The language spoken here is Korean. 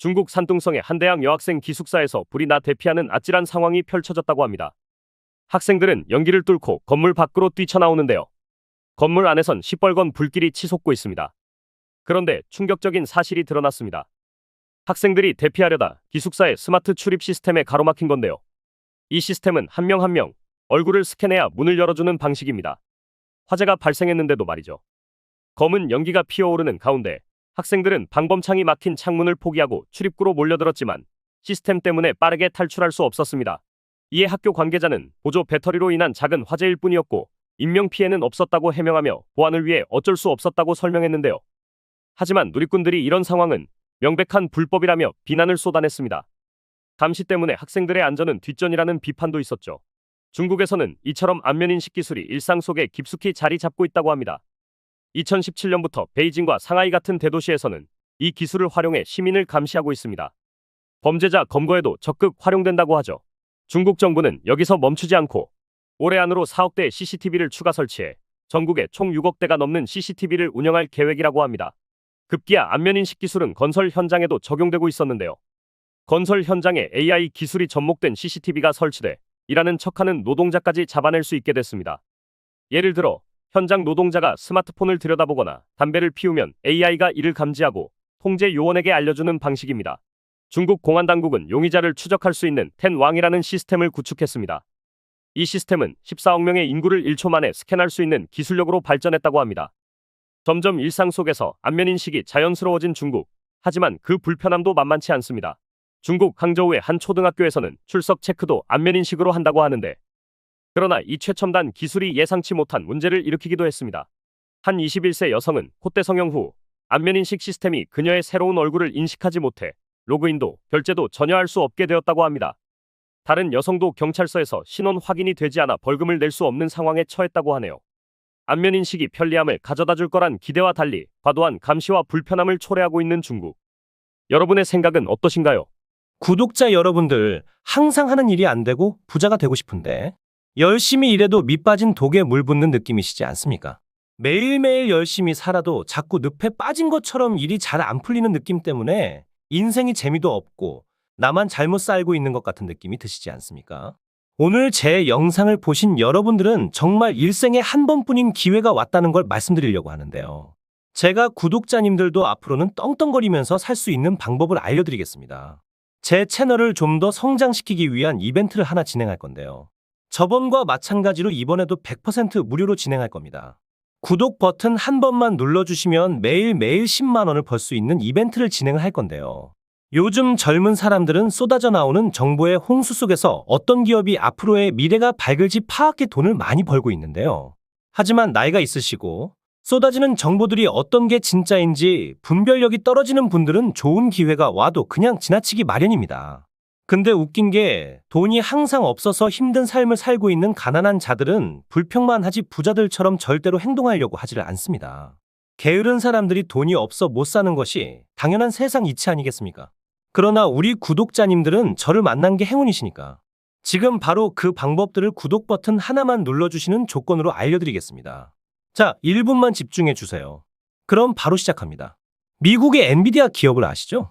중국 산둥성의 한 대학 여학생 기숙사에서 불이 나 대피하는 아찔한 상황이 펼쳐졌다고 합니다. 학생들은 연기를 뚫고 건물 밖으로 뛰쳐나오는데요. 건물 안에선 시뻘건 불길이 치솟고 있습니다. 그런데 충격적인 사실이 드러났습니다. 학생들이 대피하려다 기숙사의 스마트 출입 시스템에 가로막힌 건데요. 이 시스템은 한 명 한명 얼굴을 스캔해야 문을 열어주는 방식입니다. 화재가 발생했는데도 말이죠. 검은 연기가 피어오르는 가운데 학생들은 방범창이 막힌 창문을 포기하고 출입구로 몰려들었지만 시스템 때문에 빠르게 탈출할 수 없었습니다. 이에 학교 관계자는 보조 배터리로 인한 작은 화재일 뿐이었고 인명 피해는 없었다고 해명하며 보안을 위해 어쩔 수 없었다고 설명했는데요. 하지만 누리꾼들이 이런 상황은 명백한 불법이라며 비난을 쏟아냈습니다. 감시 때문에 학생들의 안전은 뒷전이라는 비판도 있었죠. 중국에서는 이처럼 안면인식 기술이 일상 속에 깊숙이 자리 잡고 있다고 합니다. 2017년부터 베이징과 상하이 같은 대도시에서는 이 기술을 활용해 시민을 감시하고 있습니다. 범죄자 검거에도 적극 활용된다고 하죠. 중국 정부는 여기서 멈추지 않고 올해 안으로 4억 대의 CCTV를 추가 설치해 전국에 총 6억 대가 넘는 CCTV를 운영할 계획이라고 합니다. 급기야 안면인식 기술은 건설 현장에도 적용되고 있었는데요. 건설 현장에 AI 기술이 접목된 CCTV가 설치돼 일하는 척하는 노동자까지 잡아낼 수 있게 됐습니다. 예를 들어 현장 노동자가 스마트폰을 들여다보거나 담배를 피우면 AI가 이를 감지하고 통제 요원에게 알려주는 방식입니다. 중국 공안 당국은 용의자를 추적할 수 있는 텐왕이라는 시스템을 구축했습니다. 이 시스템은 14억 명의 인구를 1초 만에 스캔할 수 있는 기술력으로 발전했다고 합니다. 점점 일상 속에서 안면 인식이 자연스러워진 중국. 하지만 그 불편함도 만만치 않습니다. 중국 항저우의 한 초등학교에서는 출석 체크도 안면 인식으로 한다고 하는데 그러나 이 최첨단 기술이 예상치 못한 문제를 일으키기도 했습니다. 한 21세 여성은 콧대 성형 후 안면인식 시스템이 그녀의 새로운 얼굴을 인식하지 못해 로그인도 결제도 전혀 할 수 없게 되었다고 합니다. 다른 여성도 경찰서에서 신원 확인이 되지 않아 벌금을 낼 수 없는 상황에 처했다고 하네요. 안면인식이 편리함을 가져다 줄 거란 기대와 달리 과도한 감시와 불편함을 초래하고 있는 중국. 여러분의 생각은 어떠신가요? 구독자 여러분들, 항상 하는 일이 안 되고 부자가 되고 싶은데, 열심히 일해도 밑 빠진 독에 물 붓는 느낌이시지 않습니까? 매일매일 열심히 살아도 자꾸 늪에 빠진 것처럼 일이 잘 안 풀리는 느낌 때문에 인생이 재미도 없고 나만 잘못 살고 있는 것 같은 느낌이 드시지 않습니까? 오늘 제 영상을 보신 여러분들은 정말 일생에 한 번뿐인 기회가 왔다는 걸 말씀드리려고 하는데요. 제가 구독자님들도 앞으로는 떵떵거리면서 살 수 있는 방법을 알려드리겠습니다. 제 채널을 좀 더 성장시키기 위한 이벤트를 하나 진행할 건데요. 저번과 마찬가지로 이번에도 100% 무료로 진행할 겁니다. 구독 버튼 한 번만 눌러주시면 매일매일 10만원을 벌 수 있는 이벤트를 진행을 할 건데요. 요즘 젊은 사람들은 쏟아져 나오는 정보의 홍수 속에서 어떤 기업이 앞으로의 미래가 밝을지 파악해 돈을 많이 벌고 있는데요. 하지만 나이가 있으시고 쏟아지는 정보들이 어떤 게 진짜인지 분별력이 떨어지는 분들은 좋은 기회가 와도 그냥 지나치기 마련입니다. 근데 웃긴 게 돈이 항상 없어서 힘든 삶을 살고 있는 가난한 자들은 불평만 하지 부자들처럼 절대로 행동하려고 하지를 않습니다. 게으른 사람들이 돈이 없어 못 사는 것이 당연한 세상 이치 아니겠습니까? 그러나 우리 구독자님들은 저를 만난 게 행운이시니까. 지금 바로 그 방법들을 구독 버튼 하나만 눌러주시는 조건으로 알려드리겠습니다. 자, 1분만 집중해 주세요. 그럼 바로 시작합니다. 미국의 엔비디아 기업을 아시죠?